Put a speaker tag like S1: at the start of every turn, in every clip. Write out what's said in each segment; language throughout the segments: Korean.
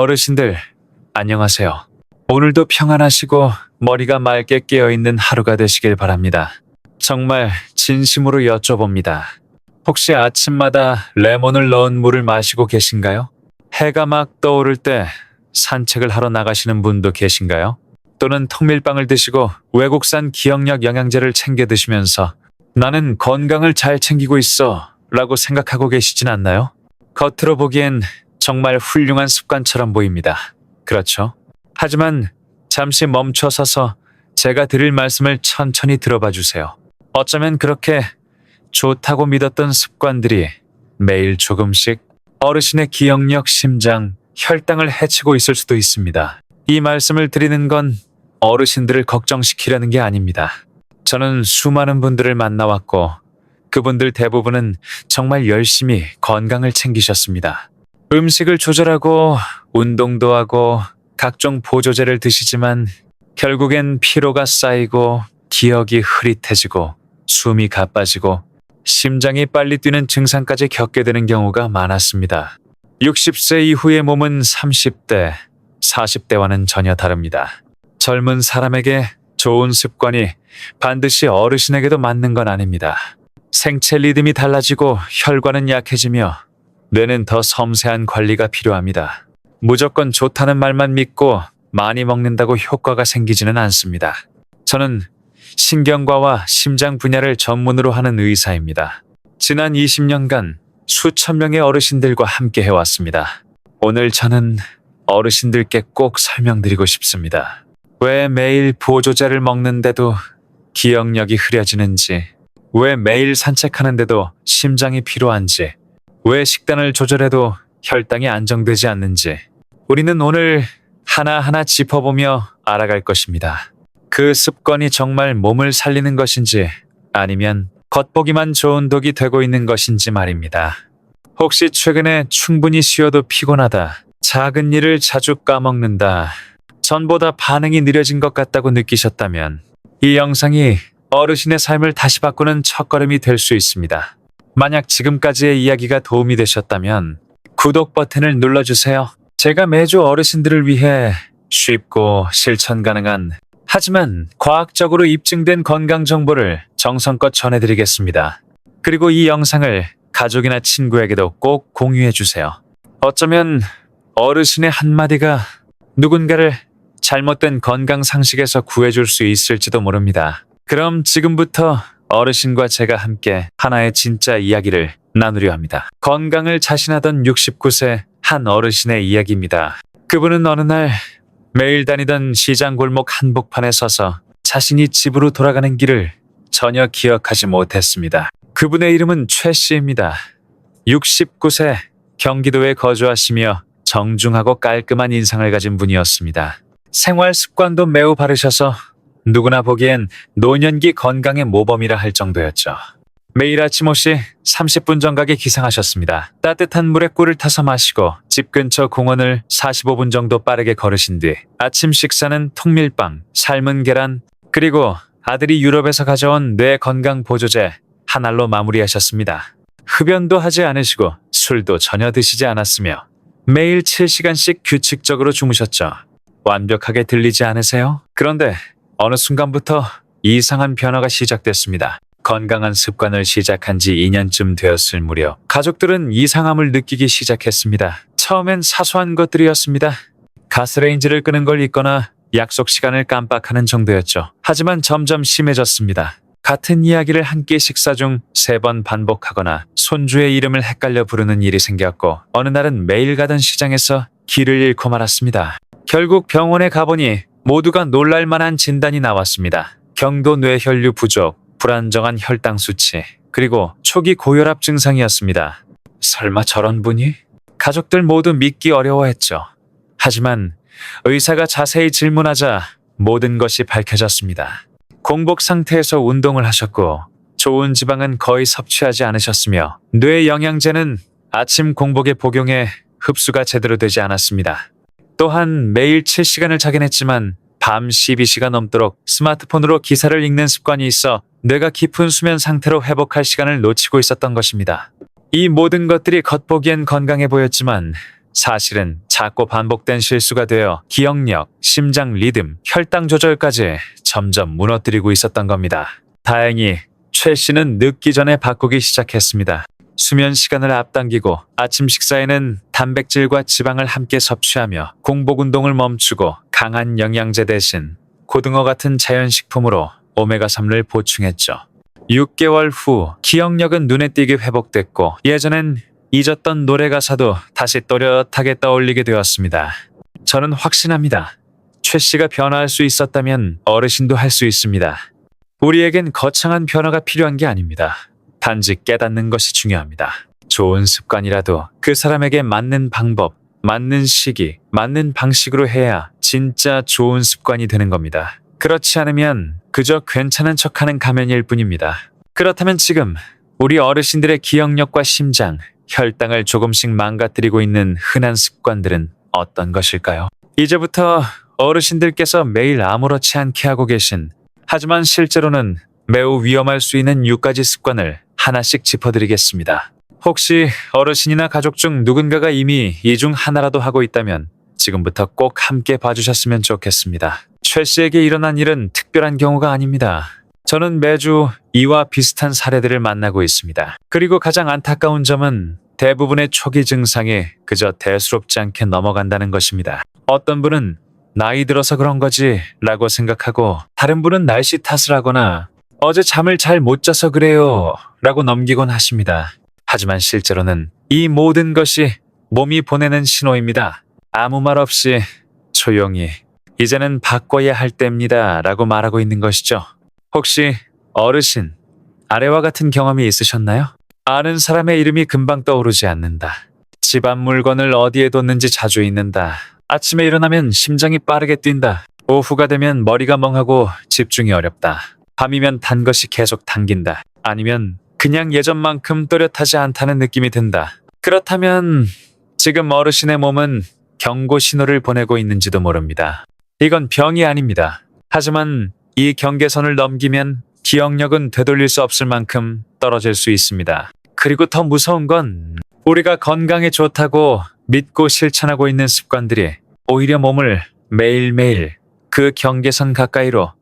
S1: 어르신들, 안녕하세요. 오늘도 평안하시고 머리가 맑게 깨어있는 하루가 되시길 바랍니다. 정말 진심으로 여쭤봅니다. 혹시 아침마다 레몬을 넣은 물을 마시고 계신가요? 해가 막 떠오를 때 산책을 하러 나가시는 분도 계신가요? 또는 통밀빵을 드시고 외국산 기억력 영양제를 챙겨 드시면서 나는 건강을 잘 챙기고 있어 라고 생각하고 계시진 않나요? 겉으로 보기엔 정말 훌륭한 습관처럼 보입니다. 그렇죠? 하지만 잠시 멈춰 서서 제가 드릴 말씀을 천천히 들어봐 주세요. 어쩌면 그렇게 좋다고 믿었던 습관들이 매일 조금씩 어르신의 기억력, 심장, 혈당을 해치고 있을 수도 있습니다. 이 말씀을 드리는 건 어르신들을 걱정시키려는 게 아닙니다. 저는 수많은 분들을 만나왔고 그분들 대부분은 정말 열심히 건강을 챙기셨습니다. 음식을 조절하고 운동도 하고 각종 보조제를 드시지만 결국엔 피로가 쌓이고 기억이 흐릿해지고 숨이 가빠지고 심장이 빨리 뛰는 증상까지 겪게 되는 경우가 많았습니다. 60세 이후의 몸은 30대, 40대와는 전혀 다릅니다. 젊은 사람에게 좋은 습관이 반드시 어르신에게도 맞는 건 아닙니다. 생체 리듬이 달라지고 혈관은 약해지며 뇌는 더 섬세한 관리가 필요합니다. 무조건 좋다는 말만 믿고 많이 먹는다고 효과가 생기지는 않습니다. 저는 신경과와 심장 분야를 전문으로 하는 의사입니다. 지난 20년간 수천 명의 어르신들과 함께 해왔습니다. 오늘 저는 어르신들께 꼭 설명드리고 싶습니다. 왜 매일 보조제를 먹는데도 기억력이 흐려지는지, 왜 매일 산책하는데도 심장이 필요한지, 왜 식단을 조절해도 혈당이 안정되지 않는지, 우리는 오늘 하나하나 짚어보며 알아갈 것입니다. 그 습관이 정말 몸을 살리는 것인지 아니면 겉보기만 좋은 독이 되고 있는 것인지 말입니다. 혹시 최근에 충분히 쉬어도 피곤하다, 작은 일을 자주 까먹는다, 전보다 반응이 느려진 것 같다고 느끼셨다면 이 영상이 어르신의 삶을 다시 바꾸는 첫걸음이 될 수 있습니다. 만약 지금까지의 이야기가 도움이 되셨다면 구독 버튼을 눌러주세요. 제가 매주 어르신들을 위해 쉽고 실천 가능한 하지만 과학적으로 입증된 건강 정보를 정성껏 전해드리겠습니다. 그리고 이 영상을 가족이나 친구에게도 꼭 공유해 주세요. 어쩌면 어르신의 한마디가 누군가를 잘못된 건강 상식에서 구해줄 수 있을지도 모릅니다. 그럼 지금부터 어르신과 제가 함께 하나의 진짜 이야기를 나누려 합니다. 건강을 자신하던 69세 한 어르신의 이야기입니다. 그분은 어느 날 매일 다니던 시장 골목 한복판에 서서 자신이 집으로 돌아가는 길을 전혀 기억하지 못했습니다. 그분의 이름은 최 씨입니다. 69세 경기도에 거주하시며 정중하고 깔끔한 인상을 가진 분이었습니다. 생활 습관도 매우 바르셔서 누구나 보기엔 노년기 건강의 모범이라 할 정도였죠. 매일 아침 없이 30분 정각에 기상하셨습니다. 따뜻한 물에 꿀을 타서 마시고 집 근처 공원을 45분 정도 빠르게 걸으신 뒤 아침 식사는 통밀빵, 삶은 계란, 그리고 아들이 유럽에서 가져온 뇌 건강 보조제 한 알로 마무리하셨습니다. 흡연도 하지 않으시고 술도 전혀 드시지 않았으며 매일 7시간씩 규칙적으로 주무셨죠. 완벽하게 들리지 않으세요? 그런데 어느 순간부터 이상한 변화가 시작됐습니다. 건강한 습관을 시작한 지 2년쯤 되었을 무렵 가족들은 이상함을 느끼기 시작했습니다. 처음엔 사소한 것들이었습니다. 가스레인지를 끄는 걸 잊거나 약속 시간을 깜빡하는 정도였죠. 하지만 점점 심해졌습니다. 같은 이야기를 한 끼 식사 중 세 번 반복하거나 손주의 이름을 헷갈려 부르는 일이 생겼고 어느 날은 매일 가던 시장에서 길을 잃고 말았습니다. 결국 병원에 가보니 모두가 놀랄 만한 진단이 나왔습니다. 경도 뇌혈류 부족, 불안정한 혈당 수치, 그리고 초기 고혈압 증상이었습니다. 설마 저런 분이? 가족들 모두 믿기 어려워했죠. 하지만 의사가 자세히 질문하자 모든 것이 밝혀졌습니다. 공복 상태에서 운동을 하셨고 좋은 지방은 거의 섭취하지 않으셨으며 뇌 영양제는 아침 공복에 복용해 흡수가 제대로 되지 않았습니다. 또한 매일 7시간을 자긴 했지만 밤 12시가 넘도록 스마트폰으로 기사를 읽는 습관이 있어 뇌가 깊은 수면 상태로 회복할 시간을 놓치고 있었던 것입니다. 이 모든 것들이 겉보기엔 건강해 보였지만 사실은 자꾸 반복된 실수가 되어 기억력, 심장 리듬, 혈당 조절까지 점점 무너뜨리고 있었던 겁니다. 다행히 최 씨는 늦기 전에 바꾸기 시작했습니다. 수면 시간을 앞당기고 아침 식사에는 단백질과 지방을 함께 섭취하며 공복 운동을 멈추고 강한 영양제 대신 고등어 같은 자연식품으로 오메가3를 보충했죠. 6개월 후 기억력은 눈에 띄게 회복됐고 예전엔 잊었던 노래 가사도 다시 또렷하게 떠올리게 되었습니다. 저는 확신합니다. 최 씨가 변화할 수 있었다면 어르신도 할 수 있습니다. 우리에겐 거창한 변화가 필요한 게 아닙니다. 단지 깨닫는 것이 중요합니다. 좋은 습관이라도 그 사람에게 맞는 방법, 맞는 시기, 맞는 방식으로 해야 진짜 좋은 습관이 되는 겁니다. 그렇지 않으면 그저 괜찮은 척하는 가면일 뿐입니다. 그렇다면 지금 우리 어르신들의 기억력과 심장, 혈당을 조금씩 망가뜨리고 있는 흔한 습관들은 어떤 것일까요? 이제부터 어르신들께서 매일 아무렇지 않게 하고 계신 하지만 실제로는 매우 위험할 수 있는 6가지 습관을 하나씩 짚어드리겠습니다. 혹시 어르신이나 가족 중 누군가가 이미 이 중 하나라도 하고 있다면 지금부터 꼭 함께 봐주셨으면 좋겠습니다. 최 씨에게 일어난 일은 특별한 경우가 아닙니다. 저는 매주 이와 비슷한 사례들을 만나고 있습니다. 그리고 가장 안타까운 점은 대부분의 초기 증상이 그저 대수롭지 않게 넘어간다는 것입니다. 어떤 분은 나이 들어서 그런 거지 라고 생각하고 다른 분은 날씨 탓을 하거나 어제 잠을 잘 못 자서 그래요 라고 넘기곤 하십니다. 하지만 실제로는 이 모든 것이 몸이 보내는 신호입니다. 아무 말 없이 조용히 이제는 바꿔야 할 때입니다 라고 말하고 있는 것이죠. 혹시 어르신, 아래와 같은 경험이 있으셨나요? 아는 사람의 이름이 금방 떠오르지 않는다. 집안 물건을 어디에 뒀는지 자주 잊는다. 아침에 일어나면 심장이 빠르게 뛴다. 오후가 되면 머리가 멍하고 집중이 어렵다. 밤이면 단 것이 계속 당긴다. 아니면 그냥 예전만큼 또렷하지 않다는 느낌이 든다. 그렇다면 지금 어르신의 몸은 경고 신호를 보내고 있는지도 모릅니다. 이건 병이 아닙니다. 하지만 이 경계선을 넘기면 기억력은 되돌릴 수 없을 만큼 떨어질 수 있습니다. 그리고 더 무서운 건 우리가 건강에 좋다고 믿고 실천하고 있는 습관들이 오히려 몸을 매일매일 그 경계선 가까이로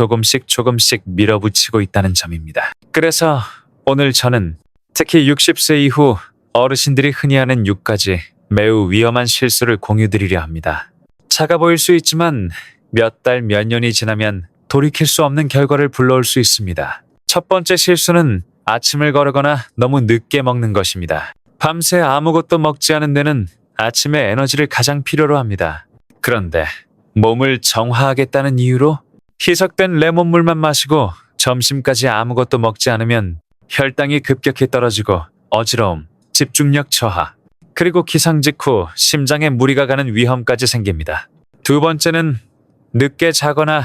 S1: 조금씩 조금씩 밀어붙이고 있다는 점입니다. 그래서 오늘 저는 특히 60세 이후 어르신들이 흔히 하는 6가지 매우 위험한 실수를 공유드리려 합니다. 작아 보일 수 있지만 몇 달, 몇 년이 지나면 돌이킬 수 없는 결과를 불러올 수 있습니다. 첫 번째 실수는 아침을 거르거나 너무 늦게 먹는 것입니다. 밤새 아무것도 먹지 않은 데는 아침에 에너지를 가장 필요로 합니다. 그런데 몸을 정화하겠다는 이유로 희석된 레몬물만 마시고 점심까지 아무것도 먹지 않으면 혈당이 급격히 떨어지고 어지러움, 집중력 저하, 그리고 기상 직후 심장에 무리가 가는 위험까지 생깁니다. 두 번째는 늦게 자거나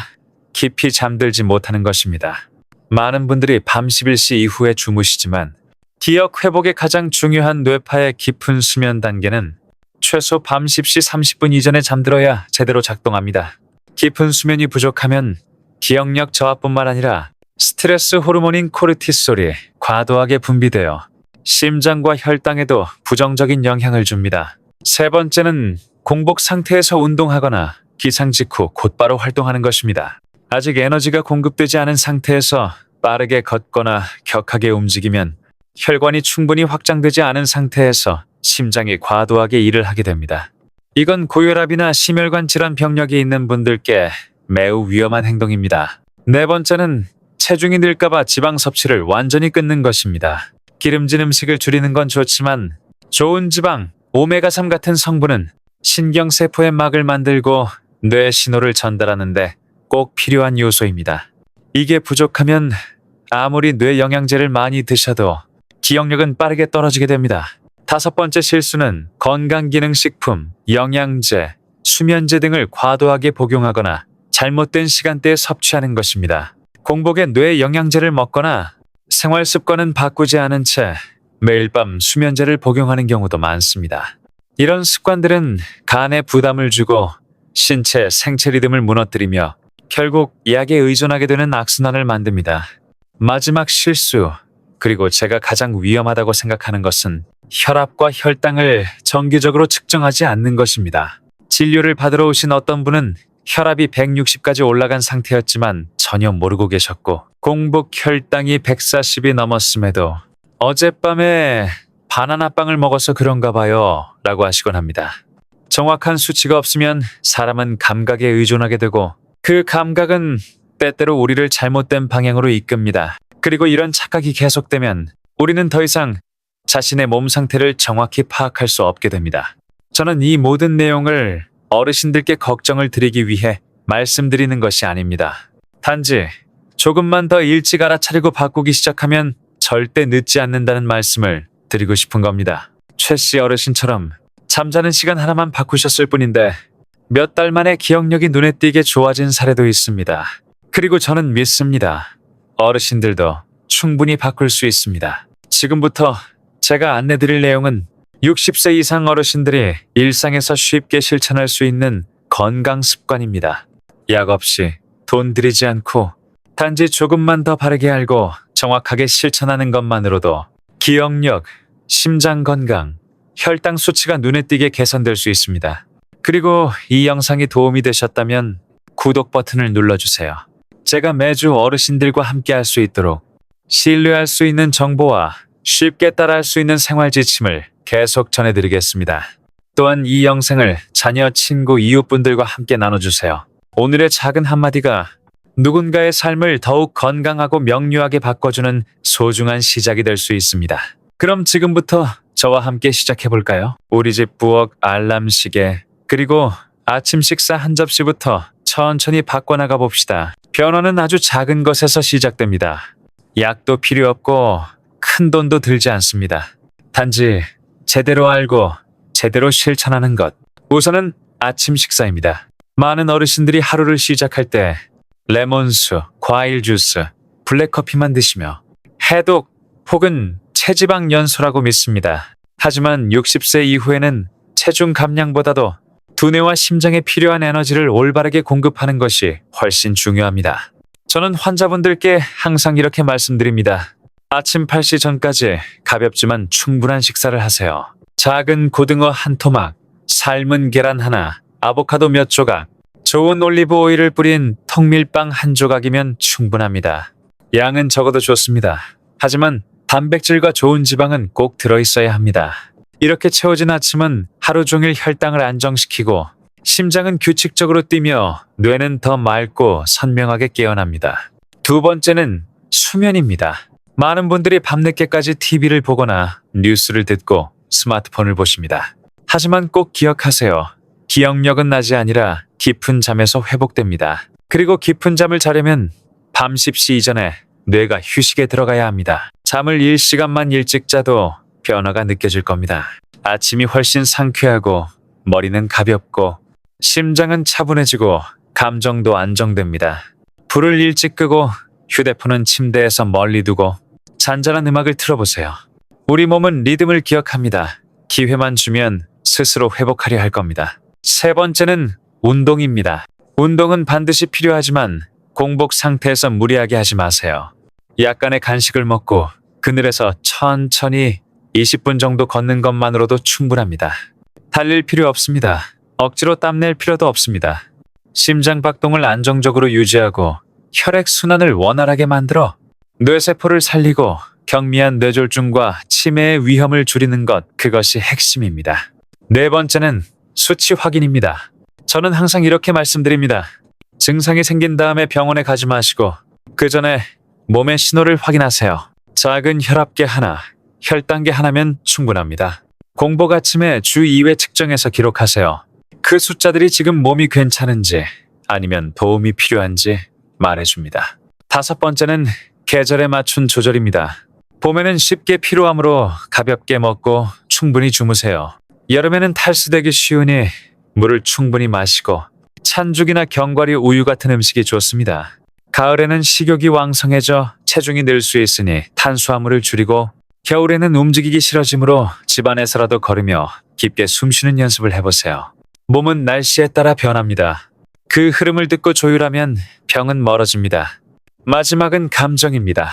S1: 깊이 잠들지 못하는 것입니다. 많은 분들이 밤 11시 이후에 주무시지만 기억 회복에 가장 중요한 뇌파의 깊은 수면 단계는 최소 밤 10시 30분 이전에 잠들어야 제대로 작동합니다. 깊은 수면이 부족하면 기억력 저하뿐만 아니라 스트레스 호르몬인 코르티솔이 과도하게 분비되어 심장과 혈당에도 부정적인 영향을 줍니다. 세 번째는 공복 상태에서 운동하거나 기상 직후 곧바로 활동하는 것입니다. 아직 에너지가 공급되지 않은 상태에서 빠르게 걷거나 격하게 움직이면 혈관이 충분히 확장되지 않은 상태에서 심장이 과도하게 일을 하게 됩니다. 이건 고혈압이나 심혈관 질환 병력이 있는 분들께 매우 위험한 행동입니다. 네 번째는 체중이 늘까봐 지방 섭취를 완전히 끊는 것입니다. 기름진 음식을 줄이는 건 좋지만 좋은 지방, 오메가3 같은 성분은 신경세포의 막을 만들고 뇌 신호를 전달하는데 꼭 필요한 요소입니다. 이게 부족하면 아무리 뇌 영양제를 많이 드셔도 기억력은 빠르게 떨어지게 됩니다. 다섯 번째 실수는 건강기능식품, 영양제, 수면제 등을 과도하게 복용하거나 잘못된 시간대에 섭취하는 것입니다. 공복에 뇌 영양제를 먹거나 생활 습관은 바꾸지 않은 채 매일 밤 수면제를 복용하는 경우도 많습니다. 이런 습관들은 간에 부담을 주고 신체 생체 리듬을 무너뜨리며 결국 약에 의존하게 되는 악순환을 만듭니다. 마지막 실수, 그리고 제가 가장 위험하다고 생각하는 것은 혈압과 혈당을 정기적으로 측정하지 않는 것입니다. 진료를 받으러 오신 어떤 분은 혈압이 160까지 올라간 상태였지만 전혀 모르고 계셨고 공복 혈당이 140이 넘었음에도 어젯밤에 바나나 빵을 먹어서 그런가 봐요 라고 하시곤 합니다. 정확한 수치가 없으면 사람은 감각에 의존하게 되고 그 감각은 때때로 우리를 잘못된 방향으로 이끕니다. 그리고 이런 착각이 계속되면 우리는 더 이상 자신의 몸 상태를 정확히 파악할 수 없게 됩니다. 저는 이 모든 내용을 어르신들께 걱정을 드리기 위해 말씀드리는 것이 아닙니다. 단지 조금만 더 일찍 알아차리고 바꾸기 시작하면 절대 늦지 않는다는 말씀을 드리고 싶은 겁니다. 최 씨 어르신처럼 잠자는 시간 하나만 바꾸셨을 뿐인데 몇 달 만에 기억력이 눈에 띄게 좋아진 사례도 있습니다. 그리고 저는 믿습니다. 어르신들도 충분히 바꿀 수 있습니다. 지금부터 제가 안내 드릴 내용은 60세 이상 어르신들이 일상에서 쉽게 실천할 수 있는 건강 습관입니다. 약 없이 돈 들이지 않고 단지 조금만 더 바르게 알고 정확하게 실천하는 것만으로도 기억력, 심장 건강, 혈당 수치가 눈에 띄게 개선될 수 있습니다. 그리고 이 영상이 도움이 되셨다면 구독 버튼을 눌러주세요. 제가 매주 어르신들과 함께 할 수 있도록 신뢰할 수 있는 정보와 쉽게 따라할 수 있는 생활 지침을 계속 전해드리겠습니다. 또한 이 영상을 자녀, 친구, 이웃분들과 함께 나눠주세요. 오늘의 작은 한마디가 누군가의 삶을 더욱 건강하고 명료하게 바꿔주는 소중한 시작이 될 수 있습니다. 그럼 지금부터 저와 함께 시작해볼까요? 우리 집 부엌 알람 시계, 그리고 아침 식사 한 접시부터 천천히 바꿔나가 봅시다. 변화는 아주 작은 것에서 시작됩니다. 약도 필요 없고 큰 돈도 들지 않습니다. 단지 제대로 알고 제대로 실천하는 것. 우선은 아침 식사입니다. 많은 어르신들이 하루를 시작할 때 레몬수, 과일 주스, 블랙커피만 드시며 해독 혹은 체지방 연소라고 믿습니다. 하지만 60세 이후에는 체중 감량보다도 두뇌와 심장에 필요한 에너지를 올바르게 공급하는 것이 훨씬 중요합니다. 저는 환자분들께 항상 이렇게 말씀드립니다. 아침 8시 전까지 가볍지만 충분한 식사를 하세요. 작은 고등어 한 토막, 삶은 계란 하나, 아보카도 몇 조각, 좋은 올리브 오일을 뿌린 통밀빵 한 조각이면 충분합니다. 양은 적어도 좋습니다. 하지만 단백질과 좋은 지방은 꼭 들어있어야 합니다. 이렇게 채워진 아침은 하루 종일 혈당을 안정시키고 심장은 규칙적으로 뛰며 뇌는 더 맑고 선명하게 깨어납니다. 두 번째는 수면입니다. 많은 분들이 밤늦게까지 TV를 보거나 뉴스를 듣고 스마트폰을 보십니다. 하지만 꼭 기억하세요. 기억력은 낮이 아니라 깊은 잠에서 회복됩니다. 그리고 깊은 잠을 자려면 밤 10시 이전에 뇌가 휴식에 들어가야 합니다. 잠을 1시간만 일찍 자도 변화가 느껴질 겁니다. 아침이 훨씬 상쾌하고 머리는 가볍고 심장은 차분해지고 감정도 안정됩니다. 불을 일찍 끄고 휴대폰은 침대에서 멀리 두고 잔잔한 음악을 틀어보세요. 우리 몸은 리듬을 기억합니다. 기회만 주면 스스로 회복하려 할 겁니다. 세 번째는 운동입니다. 운동은 반드시 필요하지만 공복 상태에서 무리하게 하지 마세요. 약간의 간식을 먹고 그늘에서 천천히 20분 정도 걷는 것만으로도 충분합니다. 달릴 필요 없습니다. 억지로 땀낼 필요도 없습니다. 심장 박동을 안정적으로 유지하고 혈액 순환을 원활하게 만들어 뇌세포를 살리고 경미한 뇌졸중과 치매의 위험을 줄이는 것 그것이 핵심입니다. 네 번째는 수치 확인입니다. 저는 항상 이렇게 말씀드립니다. 증상이 생긴 다음에 병원에 가지 마시고 그 전에 몸의 신호를 확인하세요. 작은 혈압계 하나, 혈당계 하나면 충분합니다. 공복 아침에 주 2회 측정해서 기록하세요. 그 숫자들이 지금 몸이 괜찮은지 아니면 도움이 필요한지 말해줍니다. 다섯 번째는 계절에 맞춘 조절입니다. 봄에는 쉽게 피로함으로 가볍게 먹고 충분히 주무세요. 여름에는 탈수되기 쉬우니 물을 충분히 마시고 찬죽이나 견과류 우유 같은 음식이 좋습니다. 가을에는 식욕이 왕성해져 체중이 늘 수 있으니 탄수화물을 줄이고 겨울에는 움직이기 싫어지므로 집안에서라도 걸으며 깊게 숨쉬는 연습을 해보세요. 몸은 날씨에 따라 변합니다. 그 흐름을 듣고 조율하면 병은 멀어집니다. 마지막은 감정입니다.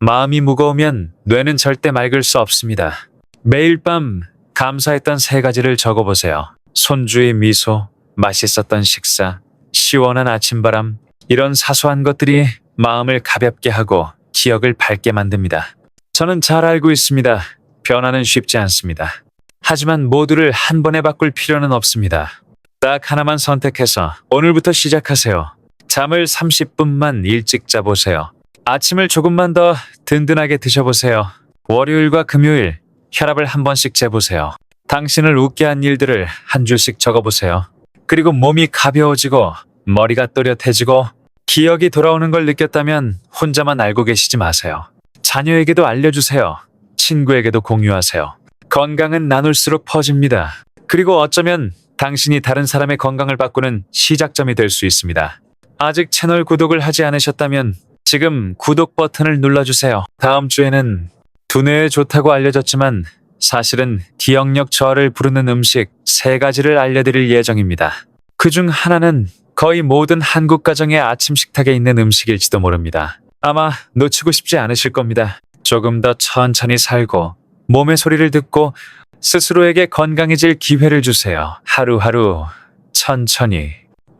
S1: 마음이 무거우면 뇌는 절대 맑을 수 없습니다. 매일 밤 감사했던 세 가지를 적어보세요. 손주의 미소, 맛있었던 식사, 시원한 아침바람, 이런 사소한 것들이 마음을 가볍게 하고 기억을 밝게 만듭니다. 저는 잘 알고 있습니다. 변화는 쉽지 않습니다. 하지만 모두를 한 번에 바꿀 필요는 없습니다. 딱 하나만 선택해서 오늘부터 시작하세요. 잠을 30분만 일찍 자보세요. 아침을 조금만 더 든든하게 드셔보세요. 월요일과 금요일 혈압을 한 번씩 재보세요. 당신을 웃게 한 일들을 한 줄씩 적어보세요. 그리고 몸이 가벼워지고 머리가 또렷해지고 기억이 돌아오는 걸 느꼈다면 혼자만 알고 계시지 마세요. 자녀에게도 알려주세요. 친구에게도 공유하세요. 건강은 나눌수록 퍼집니다. 그리고 어쩌면 당신이 다른 사람의 건강을 바꾸는 시작점이 될 수 있습니다. 아직 채널 구독을 하지 않으셨다면 지금 구독 버튼을 눌러주세요. 다음 주에는 두뇌에 좋다고 알려졌지만 사실은 기억력 저하를 부르는 음식 세 가지를 알려드릴 예정입니다. 그 중 하나는 거의 모든 한국 가정의 아침 식탁에 있는 음식일지도 모릅니다. 아마 놓치고 싶지 않으실 겁니다. 조금 더 천천히 살고 몸의 소리를 듣고 스스로에게 건강해질 기회를 주세요. 하루하루 천천히.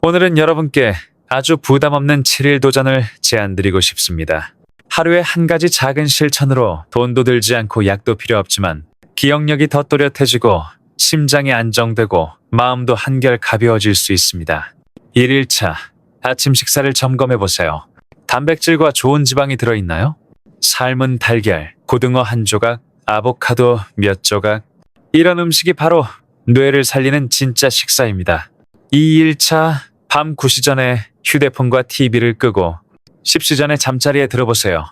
S1: 오늘은 여러분께 아주 부담 없는 7일 도전을 제안드리고 싶습니다. 하루에 한 가지 작은 실천으로 돈도 들지 않고 약도 필요 없지만 기억력이 더 또렷해지고 심장이 안정되고 마음도 한결 가벼워질 수 있습니다. 1일차 아침 식사를 점검해 보세요. 단백질과 좋은 지방이 들어있나요? 삶은 달걀, 고등어 한 조각, 아보카도 몇 조각. 이런 음식이 바로 뇌를 살리는 진짜 식사입니다. 2일차 밤 9시 전에 휴대폰과 TV를 끄고 10시 전에 잠자리에 들어보세요.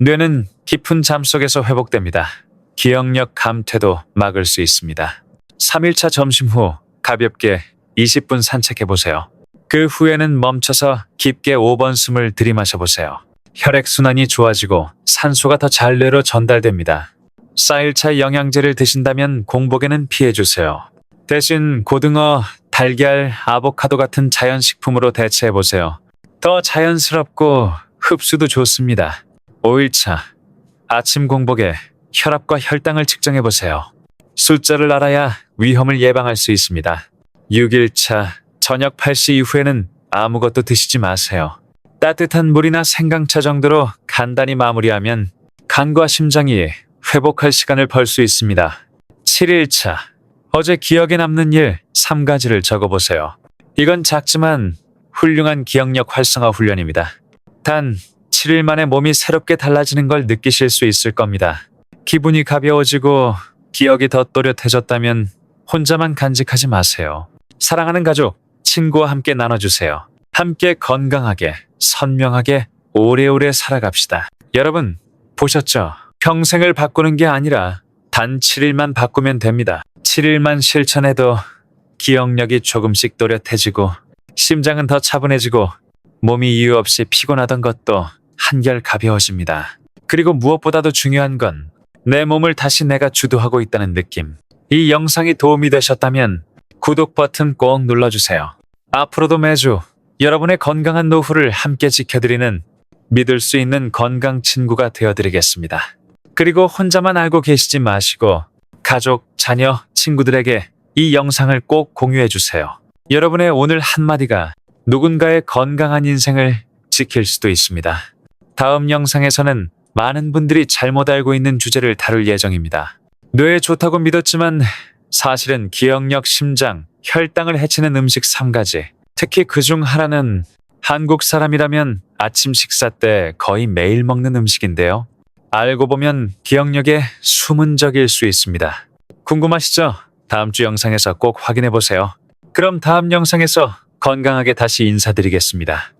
S1: 뇌는 깊은 잠 속에서 회복됩니다. 기억력 감퇴도 막을 수 있습니다. 3일차 점심 후 가볍게 20분 산책해 보세요. 그 후에는 멈춰서 깊게 5번 숨을 들이마셔 보세요. 혈액순환이 좋아지고 산소가 더 잘 뇌로 전달됩니다. 4일차 영양제를 드신다면 공복에는 피해주세요. 대신 고등어, 달걀, 아보카도 같은 자연식품으로 대체해 보세요. 더 자연스럽고 흡수도 좋습니다. 5일차 아침 공복에 혈압과 혈당을 측정해 보세요. 숫자를 알아야 위험을 예방할 수 있습니다. 6일차 저녁 8시 이후에는 아무것도 드시지 마세요. 따뜻한 물이나 생강차 정도로 간단히 마무리하면 간과 심장이 회복할 시간을 벌 수 있습니다. 7일차 어제 기억에 남는 일 3가지를 적어보세요. 이건 작지만 훌륭한 기억력 활성화 훈련입니다. 단 7일 만에 몸이 새롭게 달라지는 걸 느끼실 수 있을 겁니다. 기분이 가벼워지고 기억이 더 또렷해졌다면 혼자만 간직하지 마세요. 사랑하는 가족, 친구와 함께 나눠주세요. 함께 건강하게, 선명하게, 오래오래 살아갑시다. 여러분, 보셨죠? 평생을 바꾸는 게 아니라 단 7일만 바꾸면 됩니다. 7일만 실천해도 기억력이 조금씩 또렷해지고 심장은 더 차분해지고 몸이 이유 없이 피곤하던 것도 한결 가벼워집니다. 그리고 무엇보다도 중요한 건 내 몸을 다시 내가 주도하고 있다는 느낌. 이 영상이 도움이 되셨다면 구독 버튼 꼭 눌러주세요. 앞으로도 매주 여러분의 건강한 노후를 함께 지켜드리는 믿을 수 있는 건강 친구가 되어드리겠습니다. 그리고 혼자만 알고 계시지 마시고 가족, 자녀, 친구들에게 이 영상을 꼭 공유해 주세요. 여러분의 오늘 한마디가 누군가의 건강한 인생을 지킬 수도 있습니다. 다음 영상에서는 많은 분들이 잘못 알고 있는 주제를 다룰 예정입니다. 뇌에 좋다고 믿었지만 사실은 기억력, 심장, 혈당을 해치는 음식 3가지. 특히 그 중 하나는 한국 사람이라면 아침 식사 때 거의 매일 먹는 음식인데요. 알고 보면 기억력에 숨은 적일 수 있습니다. 궁금하시죠? 다음 주 영상에서 꼭 확인해 보세요. 그럼 다음 영상에서 건강하게 다시 인사드리겠습니다.